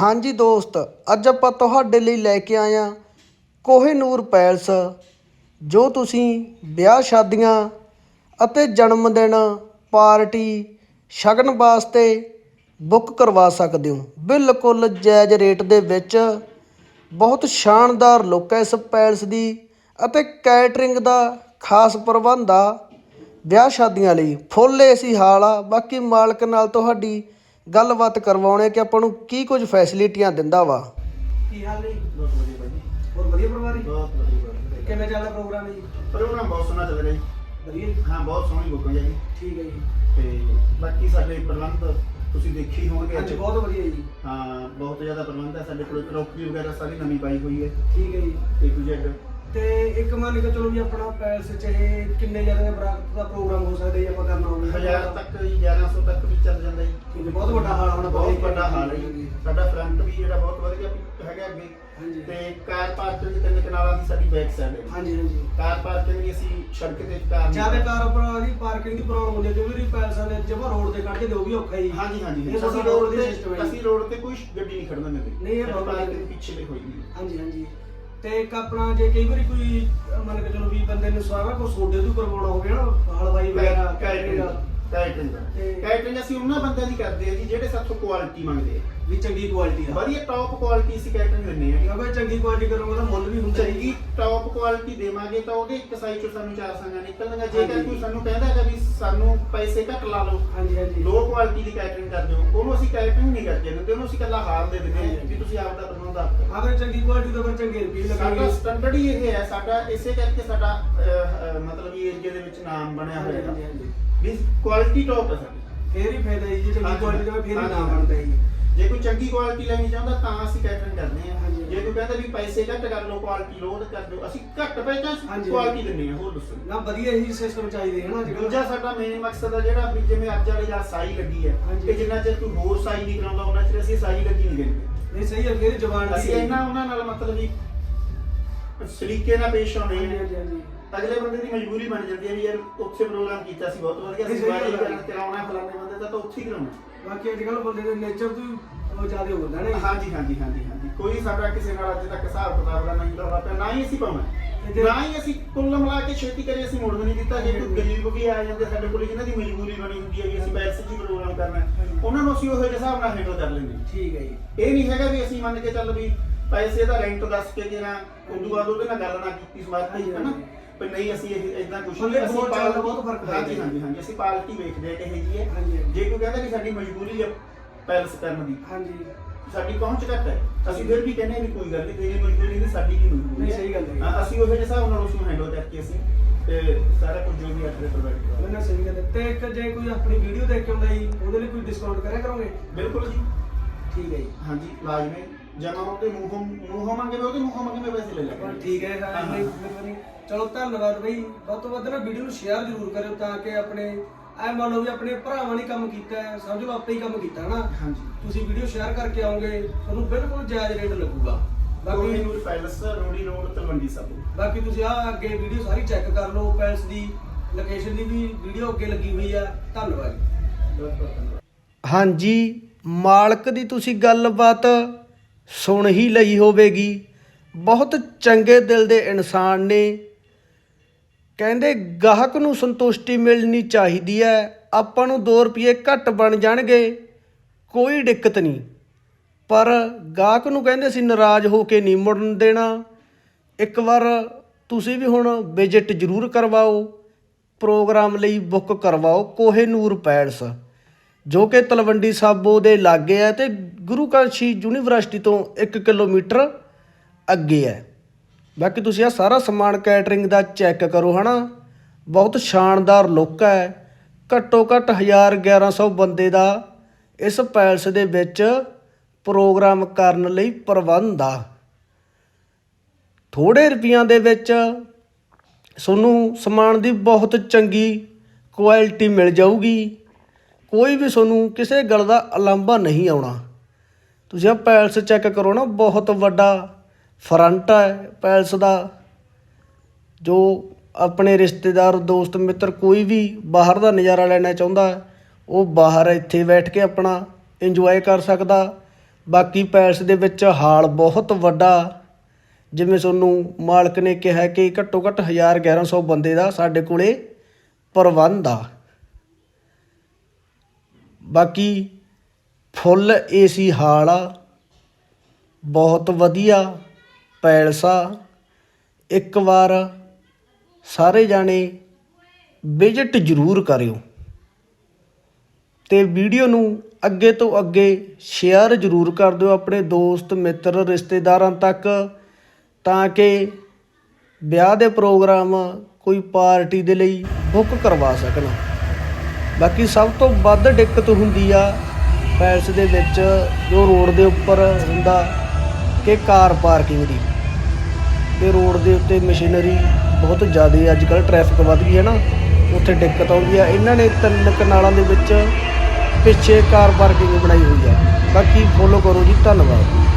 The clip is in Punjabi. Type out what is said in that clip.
ਹਾਂਜੀ ਦੋਸਤ, ਅੱਜ ਆਪਾਂ ਤੁਹਾਡੇ ਲਈ ਲੈ ਕੇ ਆਏ ਹਾਂ ਕੋਹੇਨੂਰ ਪੈਲਸ, ਜੋ ਤੁਸੀਂ ਵਿਆਹ ਸ਼ਾਦੀਆਂ ਅਤੇ ਜਨਮ ਦਿਨ ਪਾਰਟੀ ਸ਼ਗਨ ਵਾਸਤੇ ਬੁੱਕ ਕਰਵਾ ਸਕਦੇ ਹੋ। ਬਿਲਕੁਲ ਜਾਇਜ਼ ਰੇਟ ਦੇ ਵਿੱਚ ਬਹੁਤ ਸ਼ਾਨਦਾਰ ਲੁੱਕ ਹੈ ਇਸ ਪੈਲਸ ਦੀ ਅਤੇ ਕੈਟਰਿੰਗ ਦਾ ਖਾਸ ਪ੍ਰਬੰਧ ਆ ਵਿਆਹ ਸ਼ਾਦੀਆਂ ਲਈ। ਫੁੱਲ ਏਸੀ ਹਾਲ ਆ, ਬਾਕੀ ਮਾਲਕ ਨਾਲ ਤੁਹਾਡੀ ਗੱਲਬਾਤ ਕਰਵਾਉਣੇ ਕਿ ਆਪਾਂ ਨੂੰ ਕੀ ਕੁਝ ਫੈਸਿਲਿਟੀਆਂ ਦਿੰਦਾ ਵਾ। ਕੀ ਹਾਲ ਹੈ ਬਹੁਤ ਵਧੀਆ ਭਾਈ ਜੀ। ਹੋਰ ਵਧੀਆ ਪਰਿਵਾਰੀ ਬਹੁਤ ਵਧੀਆ ਬਹੁਤ ਵਧੀਆ ਕਿਵੇਂ ਚੱਲਦਾ ਪ੍ਰੋਗਰਾਮ ਜੀ? ਪ੍ਰੋਗਰਾਮ ਬਹੁਤ ਸੋਹਣਾ ਚੱਲ ਰਿਹਾ ਜੀ। ਵਧੀਆ ਹਾਂ ਬਹੁਤ ਸੋਹਣੀ ਬੁੱਕ ਹੈ ਜੀ। ਠੀਕ ਹੈ ਜੀ। ਤੇ ਬਾਕੀ ਸਾਡੇ ਪ੍ਰਬੰਧ ਤੁਸੀਂ ਦੇਖੇ ਹੀ ਹੋਣਗੇ ਹਾਂਜੀ ਬਹੁਤ ਵਧੀਆ ਜੀ। ਹਾਂ ਬਹੁਤ ਜ਼ਿਆਦਾ ਪ੍ਰਬੰਧ ਹੈ। ਸਾਡੇ ਕੋਲ ਕਰੋਕਰੀ ਵਗੈਰਾ ਸਾਰੀ ਨਵੀਂ ਪਾਈ ਹੋਈ ਹੈ। ਠੀਕ ਹੈ ਜੀ। ਏ ਟੂ ਜ਼ੈਡ ਤੇ ਇੱਕ ਮੰਨ ਕੇ ਚਲੋ ਵੀ ਆਪਣਾ ਪੈਲਸ ਚ ਇਹ ਕਿੰਨੇ ਜਣੇ ਦੇ ਬਰਾਤ ਦਾ ਪ੍ਰੋਗਰਾਮ ਹੋ ਸਕਦਾ ਜੀ ਆਪਾਂ ਕਰਨਾ ਹੋਵੇ। ਹਜ਼ਾਰ ਤੱਕ ਜੀ 1100 ਤੱਕ ਵੀ ਚੱਲ ਜਾਂਦਾ ਜੀ। ਹੈ, ਬਹੁਤ ਵੱਡਾ ਹਾਲ ਹੋਣਾ ਬਹੁਤ ਵੱਡਾ ਹਾਲ ਹੈ ਜੀ। ਸਾਡਾ ਫਰੰਟ ਵੀ ਜਿਹੜਾ ਬਹੁਤ ਵਧੀਆ ਹੈਗਾ ਅੱਗੇ। ਹਾਂਜੀ। ਤੇ ਕਾਰ ਪਾਰਕਿੰਗ ਤਿੰਨ ਕਨਾਲਾਂ ਦੀ ਸਾਡੀ ਬੈਕ ਸਾਈਡ ਹੈ ਹਾਂਜੀ ਹਾਂਜੀ। ਕਾਰ ਪਾਰਕਿੰਗ ਵੀ ਅਸੀਂ ਸੜਕ ਤੇ ਕਾਰ ਜ਼ਿਆਦਾ ਕਾਰ ਉੱਪਰ ਦੀ ਪਾਰਕਿੰਗ ਦੀ ਪ੍ਰੋਬਲਮ ਹੁੰਦੀ ਹੈ ਕਿਉਂਕਿ ਵੀ ਪੈਲਸਾਂ ਨੇ ਜਮਾ ਰੋਡ ਤੇ ਕੱਢ ਕੇ ਦਿਓ ਵੀ ਔਖਾ ਹੀ ਹਾਂਜੀ ਹਾਂਜੀ ਇਹ ਅਸੀਂ ਰੋਡ ਦੇ ਸਿਸਟਮ ਹੈ ਅਸੀਂ ਰੋਡ ਤੇ ਕੋਈ ਗੱਡੀ ਨਹੀਂ ਖੜਨ ਦਿੰਦੇ। ਨਹੀਂ, ਇਹ ਪਾਰਕਿੰਗ। ਪਿੱਛੇ ਲਈ ਹੋਈ ਹੈ। ਹਾਂਜੀ ਹਾਂਜੀ। ਤੇ ਇੱਕ ਆਪਣਾ ਜੇ ਕਈ ਵਾਰੀ ਕੋਈ ਮੰਨ ਕੇ ਚਲੋ ਵੀ ਬੰਦੇ ਨੂੰ ਸਾਰਾ ਕੁਝ ਸੋਡੇ ਤੋਂ ਕਰਵਾਉਣਾ ਹੋਵੇ ਨਾ ਹਲਵਾਈ ਵਗੈਰਾ ਕੈਟਰਿੰਗ ਕੈਟਰਿੰਗ ਅਸੀਂ ਉਹਨਾਂ ਬੰਦਿਆਂ ਦੀ ਕਰਦੇ ਆ ਜੀ ਜਿਹੜੇ ਸਾਥੋਂ ਕੁਆਲਿਟੀ ਮੰਗਦੇ ਆ। ਵੀ ਚੰਗੀ ਕੁਆਲਿਟੀ ਦਾ ਵਧੀਆ ਟੌਪ ਕੁਆਲਿਟੀ ਅਸੀਂ ਕੈਟਰਿੰਗ ਦਿੰਦੇ ਆ। ਕਿਉਂਕਿ ਚੰਗੀ ਕੁਆਲਿਟੀ ਕਰੋਗੇ ਤਾਂ ਮੁੱਲ ਵੀ ਹੁੰਦਾ। ਚੰਗੀ ਟੌਪ ਕੁਆਲਿਟੀ ਦੇਵਾਂਗੇ ਤਾਂ ਉਹਦੇ ਇੱਕ ਸਾਈਜ਼ ਚੋਂ ਸਾਨੂੰ ਚਾਰ ਸੰਗਾਂ ਨਿਕਲਣਗੀਆਂ ਜੇਕਰ। ਕੋਈ ਸਾਨੂੰ ਕਹਿੰਦਾ ਹੈ ਵੀ ਸਾਨੂੰ ਪੈਸੇ ਘੱਟ ਲਾ ਲਓ ਹਾਂਜੀ ਹਾਂਜੀ। ਲੋ ਕੁਆਲਿਟੀ ਦੀ ਕੈਟਰਿੰਗ ਕਰਦੇ ਹੋ ਉਹਨੂੰ ਅਸੀਂ ਕੈਟਰਿੰਗ ਨਹੀਂ ਕਰਦੇ ਦਿੰਦੇ ਉਹਨੂੰ ਅਸੀਂ ਕੱਲਾ ਹਾਲ ਦੇ ਦਿੰਦੇ ਹਾਂਜੀ। ਵੀ ਤੁਸੀਂ ਆਪ ਦਾ ਪ੍ਰਬੰਧ ਆਪ ਅਗਰ ਚੰਗੀ ਕੁਆਲਿਟੀ ਦਾ ਫਿਰ ਚੰਗੇ ਰੁਪਏ ਸਾਡਾ ਲੱਗਣਗੇ ਸਟੈਂਡਰਡ ਹੀ ਇਹ ਹੈ ਸਾਡਾ ਇਸੇ ਕਰਕੇ ਸਾਡਾ ਮਤਲਬ ਇਹ ਏਰੀਆ ਦੇ ਵਿੱਚ ਨਾਮ ਬਣਿਆ ਹੋਇਆ। ਹੈ ਵੀ ਕੁਆਲਿਟੀ ਟੌਪ ਹੈ ਸਾਡੀ। ਫੇਰ ਹੀ ਫਾਇਦਾ ਜੀ ਜੇ ਚੰਗੀ। ਕੁਆਲਿਟੀ ਦਾ ਫਿਰ ਹੀ। ਨਾਮ ਬਣਦਾ ਜੀ। ਜੇ ਕੋਈ ਚੰਗੀ ਕੁਆਲਿਟੀ ਲੈਣੀ ਚਾਹੁੰਦਾ ਤਾਂ ਅਸੀਂ ਕੈਟਰਿੰਗ ਕਰਦੇ ਹਾਂ ਹਾਂਜੀ। ਜੇ ਕੋਈ ਕਹਿੰਦਾ ਵੀ ਪੈਸੇ ਘੱਟ ਕਰ ਲਓ ਕੁਆਲਿਟੀ ਲੋ ਕਰ ਦਿਓ ਅਸੀਂ ਘੱਟ ਪੈਸਾ ਹਾਂਜੀ। ਕੁਆਲਿਟੀ ਦਿੰਦੇ ਹਾਂ ਹੋਰ ਦੱਸੋ ਨਾ ਵਧੀਆ ਹੀ ਸਿਸਟਮ ਚਾਹੀਦੇ ਹੈ ਨਾ ਅੱਜ ਦੂਜਾ ਸਾਡਾ ਮੇਨ ਮਕਸਦ ਹੈ ਜਿਹੜਾ ਵੀ ਜਿਵੇਂ ਅੱਜ ਵਾਲੀ ਆ ਸਾਈ ਲੱਗੀ ਹੈ ਹਾਂਜੀ। ਕਿ ਜਿੰਨਾ ਚਿਰ ਕੋਈ ਹੋਰ ਸਾਈ ਨਹੀਂ ਕਰਾਉਂਦਾ ਉਹਨਾਂ ਚਿਰ ਅਸੀਂ ਸਾਈ ਲੱਗੀ ਨਹੀਂ ਦਿੰਦੇ ਨਹੀਂ ਸਹੀ ਹੈ ਇਹਦੀ ਜ਼ਬਾਨ ਅਸੀਂ ਇਹਨਾਂ ਉਹਨਾਂ ਨਾਲ ਮਤਲਬ ਵੀ ਸਲੀਕੇ ਨਾਲ ਪੇਸ਼ ਆਉਂਦੇ ਹਾਂਜੀ ਹਾਂ ਹਾਂਜੀ ਹਾਂਜੀ ਅਗਲੇ ਬੰਦੇ ਦੀ ਮਜਬੂਰੀ ਬਣ ਜਾਂਦੀ ਹੈ ਵੀ ਯਾਰ ਉੱਥੇ ਪ੍ਰੋਗਰਾਮ ਕੀਤਾ ਸੀ ਬਹੁਤ ਵਧੀਆ ਨਹੀਂ, ਸੀ ਸਹੀ ਬਾਈ ਗੱਲ ਹੈ। ਕਰਾਉਣਾ ਫਲਾਣੇ ਬੰਦੇ ਦਾ ਤਾਂ ਉੱਥੇ ਹੀ ਕਰਾਉਣਾ ਬਾਕੀ ਅੱਜ ਕੱਲ੍ਹ ਬੰਦੇ ਦੇ ਨੇਚਰ ਤੋਂ ਹੀ ਉਹ ਜ਼ਿਆਦਾ ਹੋ ਜਾਂਦਾ ਨਾ ਹਾਂਜੀ ਹਾਂਜੀ ਹਾਂਜੀ ਹਾਂਜੀ। ਕੋਈ ਸਾਡਾ ਕਿਸੇ ਨਾਲ ਅੱਜ ਤੱਕ ਹਿਸਾਬ ਕਿਤਾਬ ਦਾ ਨਹੀਂ ਲਾਉਣਾ ਪਿਆ। ਨਾ ਹੀ ਅਸੀਂ ਪਾਉਣਾ ਤੇ ਜੇ- ਨਾ ਹੀ ਅਸੀਂ ਕੁੱਲ ਮਿਲਾ ਕੇ ਛੇਤੀ ਕਰੇ ਅਸੀਂ ਮੋੜ ਵੀ ਨਹੀਂ ਦਿੱਤਾ। ਜੇ ਕੋਈ ਗਰੀਬ ਵੀ ਆ ਜਾਂਦੇ ਸਾਡੇ ਕੋਲ ਜਿਨ੍ਹਾਂ ਦੀ ਮਜਬੂਰੀ ਬਣੀ ਹੁੰਦੀ ਹੈ ਵੀ ਅਸੀਂ ਪੈਸੇ 'ਚ ਹੀ ਪ੍ਰੋਗਰਾਮ ਕਰਨਾ। ਹੈ, ਉਹਨਾਂ ਨੂੰ ਅਸੀਂ ਉਹੋ ਜਿਹੇ ਹਿਸਾਬ ਨਾਲ ਹੈਂਡਲ ਕਰ ਲੈਂਦੇ। ਹਾਂ। ਠੀਕ ਹੈ ਜੀ। ਇਹ ਨਹੀਂ ਹੈਗਾ ਵੀ ਅਸੀਂ ਮੰਨ ਕੇ ਚੱਲ ਵੀ ਪੈਸੇ ਦਾ ਰੈਂਟ ਦੱਸ ਕੇ ਜੇ ਨਾ ਉਦੋਂ ਬਾਅਦ ਉਹਦੇ ਨਾਲ ਗੱਲ ਨਾ ਕੀਤੀ ਸਮਾਰਤੀ ਹਾਂਜੀ, ਹੈ ਨਾ ਹਾਂਜੀ। ਪਰ ਨਹੀਂ ਅਸੀਂ ਇਹ ਇਦਾਂ ਕੁਝ ਬੰਦੇ ਬਹੁਤ ਚੱਲਦਾ, ਬਹੁਤ ਫ਼ਰਕ ਪੈ ਹਾਂਜੀ ਜਾਂਦਾ। ਹਾਂਜੀ ਹਾਂਜੀ ਅਸੀਂ ਪਾਲਟੀ ਵੇਖਦੇ ਆ ਕਿ ਇਹ ਜੀ ਹੈ। ਹਾਂਜੀ, ਹਾਂਜੀ। ਜੇ ਕੋਈ ਕਹਿੰਦਾ ਵੀ ਸਾਡੀ ਮਜਬੂਰੀ ਹੈ ਪੈਲਸ ਕਰਨ ਦੀ। ਹਾਂਜੀ। ਸਾਡੀ ਪਹੁੰਚ ਘੱਟ ਹੈ। ਅਸੀਂ ਫਿਰ ਵੀ ਕਹਿੰਦੇ ਹਾਂ ਵੀ ਕੋਈ ਗੱਲ ਨਹੀਂ ਤੇਰੀ ਮਜਬੂਰੀ ਨਹੀਂ ਸਾਡੀ ਕੀ ਮਜਬੂਰੀ ਨਹੀਂ, ਸਹੀ ਗੱਲ ਹੈ। ਹਾਂ, ਅਸੀਂ ਉਹਦੇ ਹਿਸਾਬ ਨਾਲ ਉਸ ਨੂੰ ਹੈਂਡਲ ਕਰਕੇ ਅਸੀਂ ਤੇ ਸਾਰਾ ਕੁਝ ਜੋ ਵੀ ਆਪਣੇ ਪ੍ਰੋਵਾਈਡ ਕਰਾਂਗੇ। ਮੈਨੂੰ ਸਹੀ ਗੱਲ ਹੈ। ਤੇ ਇੱਕ ਜੇ ਕੋਈ ਆਪਣੀ ਵੀਡੀਓ ਦੇਖ ਕੇ ਆਉਂਦਾ ਜੀ ਉਹਦੇ ਲਈ ਕੋਈ ਡਿਸਕਾਊਂਟ ਕਰਿਆ ਕਰੋਗੇ? ਬਿਲਕੁਲ ਜੀ। ਠੀਕ ਹੈ ਜੀ। ਹਾਂਜੀ ਲਾਜ਼ਮੀ। ਜਮਾ ਉਹਦੇ ਮੂੰਹੋਂ ਮੂੰਹੋਂ ਮੰਗੇ ਵੀ ਉਹਦੇ ਮੂੰਹੋਂ ਮੰਗੇ ਵੀ ਪੈਸੇ ਲੈ ਪਰ ਲੈ ਠੀਕ ਹੈ ਹਾਂ, ਹਾਂ ਹਾਂ। ਚਲੋ ਧੰਨਵਾਦ ਬਈ। ਵੱਧ ਤੋਂ ਵੱਧ ਨਾ ਵੀਡੀਓ ਨੂੰ ਸ਼ੇਅਰ ਜ਼ਰੂਰ ਕਰਿਓ ਤਾਂ ਕਿ ਆਪਣੇ ਐ ਮੰਨ ਲਓ ਵੀ ਆਪਣੇ ਭਰਾਵਾਂ ਨੇ ਕੰਮ ਕੀਤਾ ਹੈ ਸਮਝ ਲਓ ਆਪੇ ਹੀ ਕੰਮ ਕੀਤਾ ਨਾ ਹਾਂਜੀ। ਤੁਸੀਂ ਵੀਡੀਓ ਸ਼ੇਅਰ ਕਰਕੇ ਆਓਗੇ ਤੁਹਾਨੂੰ ਬਿਲਕੁਲ ਜਾਇਜ਼ ਰੇਟ ਲੱਗੂਗਾ। ਬਾਕੀ ਬਾਕੀ ਨੂਰ ਪੈਲਸ ਰੋੜੀ ਰੋਡ ਤਲਵੰਡੀ ਸਾਬੋ ਬਾਕੀ ਤੁਸੀਂ ਆ ਅੱਗੇ ਵੀਡੀਓ ਸਾਰੀ ਚੈੱਕ ਕਰ ਲਓ ਪੈਲਸ ਦੀ ਲੋਕੇਸ਼ਨ ਦੀ ਵੀ ਵੀਡੀਓ ਅੱਗੇ ਲੱਗੀ ਹੋਈ ਆ। ਧੰਨਵਾਦ ਬਹੁਤ ਬਹੁਤ ਧੰਨਵਾਦ ਹਾਂਜੀ ਮਾਲਕ ਦੀ ਤੁਸੀਂ ਗੱਲਬਾਤ ਸੁਣ ਹੀ ਲਈ ਹੋਵੇਗੀ। ਬਹੁਤ ਚੰਗੇ ਦਿਲ ਦੇ ਇਨਸਾਨ ਨੇ ਕਹਿੰਦੇ ਗਾਹਕ ਨੂੰ ਸੰਤੁਸ਼ਟੀ ਮਿਲਣੀ ਚਾਹੀਦੀ ਹੈ, ਆਪਾਂ ਨੂੰ 2 ਰੁਪਏ ਘੱਟ ਬਣ ਜਾਣਗੇ, ਕੋਈ ਦਿੱਕਤ ਨਹੀਂ। ਪਰ ਗਾਹਕ ਨੂੰ ਕਹਿੰਦੇ ਅਸੀਂ ਨਾਰਾਜ਼ ਹੋ ਕੇ ਨਹੀਂ ਮੁੜਨ ਦੇਣਾ। ਇੱਕ ਵਾਰ ਤੁਸੀਂ ਵੀ ਹੁਣ ਵਿਜ਼ਿਟ ਜ਼ਰੂਰ ਕਰਵਾਓ, ਪ੍ਰੋਗਰਾਮ ਲਈ ਬੁੱਕ ਕਰਵਾਓ ਕੋਹੇਨੂਰ ਪੈਲਸ, ਜੋ ਕਿ ਤਲਵੰਡੀ ਸਾਬੋ ਦੇ ਲਾਗੇ ਹੈ ਤੇ ਗੁਰੂ ਕਾਸ਼ੀ ਯੂਨੀਵਰਸਿਟੀ ਤੋਂ 1 ਕਿਲੋਮੀਟਰ ਅੱਗੇ ਹੈ। ਬਾਕੀ ਤੁਸੀਂ ਆ ਸਾਰਾ ਸਮਾਨ ਕੈਟਰਿੰਗ ਦਾ ਚੈੱਕ ਕਰੋ ਹਨਾ। ਬਹੁਤ ਸ਼ਾਨਦਾਰ ਲੁੱਕ ਹੈ। ਘੱਟੋ ਘੱਟ 1000 1100 ਬੰਦੇ ਦਾ ਇਸ ਪੈਲਸ ਦੇ ਵਿੱਚ ਪ੍ਰੋਗਰਾਮ ਕਰਨ ਲਈ ਪ੍ਰਬੰਧ ਆ। ਥੋੜੇ ਰੁਪਈਆਂ ਦੇ ਵਿੱਚ ਤੁਹਾਨੂੰ ਸਮਾਨ ਦੀ ਬਹੁਤ ਚੰਗੀ ਕੁਆਲਿਟੀ ਮਿਲ ਜਾਊਗੀ। ਕੋਈ ਵੀ ਤੁਹਾਨੂੰ ਕਿਸੇ ਗੱਲ ਦਾ ਅਲੰਭਾ ਨਹੀਂ ਆਉਣਾ। ਤੁਸੀਂ ਆ ਪੈਲਸ ਚੈੱਕ ਕਰੋ ਨਾ, ਬਹੁਤ ਵੱਡਾ ਫਰੰਟ ਹੈ ਪੈਲਸ ਦਾ, ਜੋ ਆਪਣੇ ਰਿਸ਼ਤੇਦਾਰ, ਦੋਸਤ, ਮਿੱਤਰ ਕੋਈ ਵੀ ਬਾਹਰ ਦਾ ਨਜ਼ਾਰਾ ਲੈਣਾ ਚਾਹੁੰਦਾ ਉਹ ਬਾਹਰ ਇੱਥੇ ਬੈਠ ਕੇ ਆਪਣਾ ਇੰਜੋਏ ਕਰ ਸਕਦਾ। ਬਾਕੀ ਪੈਲਸ ਦੇ ਵਿੱਚ ਹਾਲ ਬਹੁਤ ਵੱਡਾ। ਜਿਵੇਂ ਤੁਹਾਨੂੰ ਮਾਲਕ ਨੇ ਕਿਹਾ ਕਿ ਘੱਟੋ ਘੱਟ 1000 1100 ਬੰਦੇ ਦਾ ਸਾਡੇ ਕੋਲੇ ਪ੍ਰਬੰਧ ਆ। ਬਾਕੀ ਫੁੱਲ ਏਸੀ ਹਾਲ ਆ, ਬਹੁਤ ਵਧੀਆ। ਪੈਲਸ, ਇੱਕ ਵਾਰ ਸਾਰੇ ਜਾਣੇ ਵਿਜ਼ਿਟ ਜ਼ਰੂਰ ਕਰਿਓ ਤੇ ਵੀਡੀਓ ਨੂੰ ਅੱਗੇ ਤੋਂ ਅੱਗੇ ਸ਼ੇਅਰ ਜ਼ਰੂਰ ਕਰ ਦਿਓ ਆਪਣੇ ਦੋਸਤ, ਮਿੱਤਰ, ਰਿਸ਼ਤੇਦਾਰਾਂ ਤੱਕ ਤਾਂ ਕਿ ਵਿਆਹ ਦੇ ਪ੍ਰੋਗਰਾਮ ਕੋਈ ਪਾਰਟੀ ਦੇ ਲਈ ਬੁੱਕ ਕਰਵਾ ਸਕਣ। ਬਾਕੀ ਸਭ ਤੋਂ ਵੱਧ ਦਿੱਕਤ ਹੁੰਦੀ ਆ ਪੈਲਸ ਦੇ ਵਿੱਚ ਜੋ ਰੋਡ ਦੇ ਉੱਪਰ ਹੁੰਦਾ ਕਿ ਕਾਰ ਪਾਰਕਿੰਗ ਦੀ। ਤੇ ਰੋਡ ਦੇ ਉੱਤੇ ਮਸ਼ੀਨਰੀ ਬਹੁਤ ਜ਼ਿਆਦਾ ਅੱਜ ਕੱਲ੍ਹ ਟ੍ਰੈਫਿਕ ਵੱਧ ਗਈ ਹੈ ਨਾ, ਉੱਥੇ ਦਿੱਕਤ ਆਉਂਦੀ ਆ। ਇਹਨਾਂ ਨੇ ਤਿੰਨ ਕਨਾਲਾਂ ਦੇ ਵਿੱਚ ਪਿੱਛੇ ਕਾਰ ਪਾਰਕਿੰਗ ਬਣਾਈ ਹੋਈ ਆ। ਬਾਕੀ ਫੋਲੋ ਕਰੋ ਜੀ, ਧੰਨਵਾਦ।